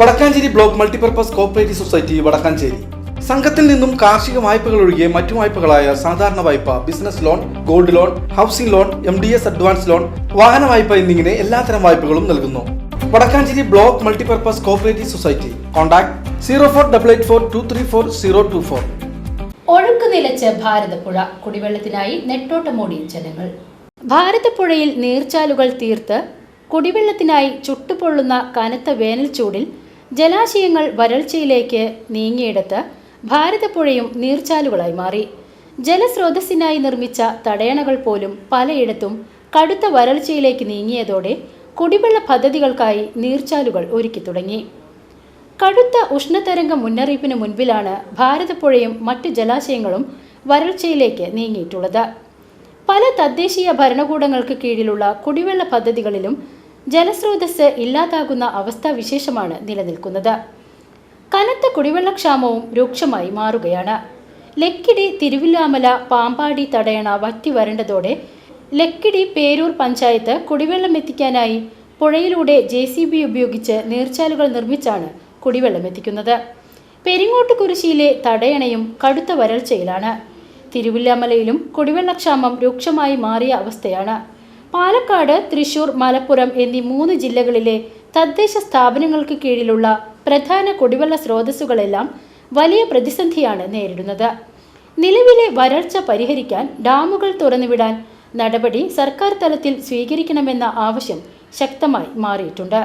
Vadakkanchery block multipurpose cooperative society Vadakkanchery. സംഘത്തിൽ നിന്നും കാർഷിക വായ്പകൾ ഒഴികെ മറ്റു വായ്പകളായ സാധാരണ വായ്പ business loan gold loan housing loan M D S advance loan വാഹന വായ്പ എന്നിങ്ങനെ എല്ലാത്തരം വായ്പകളും നൽകുന്നു. Vadakkanchery block multipurpose cooperative society. Contact zero four double eight four two three four zero two four. ഒഴുക്ക് നിലച്ച് ഭാരതപ്പുഴ. കുടിവെള്ളത്തിനായി നെട്ടോട്ടമോടി ജനങ്ങൾ. ഭാരതപ്പുഴയിൽ നീർച്ചാലുകൾ തീർത്ത് കുടിവെള്ളത്തിനായി ചുട്ടുപൊള്ളുന്ന കനത്ത വേനൽ ചൂടിൽ ജലാശയങ്ങൾ വരൾച്ചയിലേക്ക് നീങ്ങിയെടുത്ത് ഭാരതപ്പുഴയും നീർച്ചാലുകളായി മാറി. ജലസ്രോതസ്സിനായി നിർമ്മിച്ച തടയണകൾ പോലും പലയിടത്തും കടുത്ത വരൾച്ചയിലേക്ക് നീങ്ങിയതോടെ കുടിവെള്ള പദ്ധതികൾക്കായി നീർച്ചാലുകൾ ഒരുക്കി തുടങ്ങി. കടുത്ത ഉഷ്ണതരംഗ മുന്നറിയിപ്പിന് മുൻപിലാണ് ഭാരതപ്പുഴയും മറ്റ് ജലാശയങ്ങളും വരൾച്ചയിലേക്ക് നീങ്ങിയിട്ടുള്ളത്. പല തദ്ദേശീയ ഭരണകൂടങ്ങൾക്ക് കീഴിലുള്ള കുടിവെള്ള പദ്ധതികളിലും ജലസ്രോതസ് ഇല്ലാതാകുന്ന അവസ്ഥാവിശേഷമാണ് നിലനിൽക്കുന്നത്. കനത്ത കുടിവെള്ളക്ഷാമവും രൂക്ഷമായി മാറുകയാണ്. ലക്കിടി തിരുവില്ലാമല പാമ്പാടി തടയണ വറ്റി വരണ്ടതോടെ ലക്കിടി പേരൂർ പഞ്ചായത്ത് കുടിവെള്ളം എത്തിക്കാനായി പുഴയിലൂടെ ജെ സി ബി ഉപയോഗിച്ച് നീർച്ചാലുകൾ നിർമ്മിച്ചാണ് കുടിവെള്ളം എത്തിക്കുന്നത്. പെരിങ്ങോട്ട് കുരിശിയിലെ തടയണയും കടുത്ത വരൾച്ചയിലാണ്. തിരുവില്ലാമലയിലും കുടിവെള്ളക്ഷാമം രൂക്ഷമായി മാറിയ അവസ്ഥയാണ്. പാലക്കാട് തൃശൂർ മലപ്പുറം എന്നീ മൂന്ന് ജില്ലകളിലെ തദ്ദേശ സ്ഥാപനങ്ങൾക്ക് കീഴിലുള്ള പ്രധാന കുടിവെള്ള സ്രോതസ്സുകളെല്ലാം വലിയ പ്രതിസന്ധിയാണ് നേരിടുന്നത്. നിലവിലെ വരൾച്ച പരിഹരിക്കാൻ ഡാമുകൾ തുറന്നുവിടാൻ നടപടി സർക്കാർ തലത്തിൽ സ്വീകരിക്കണമെന്ന ആവശ്യം ശക്തമായി മാറിയിട്ടുണ്ട്.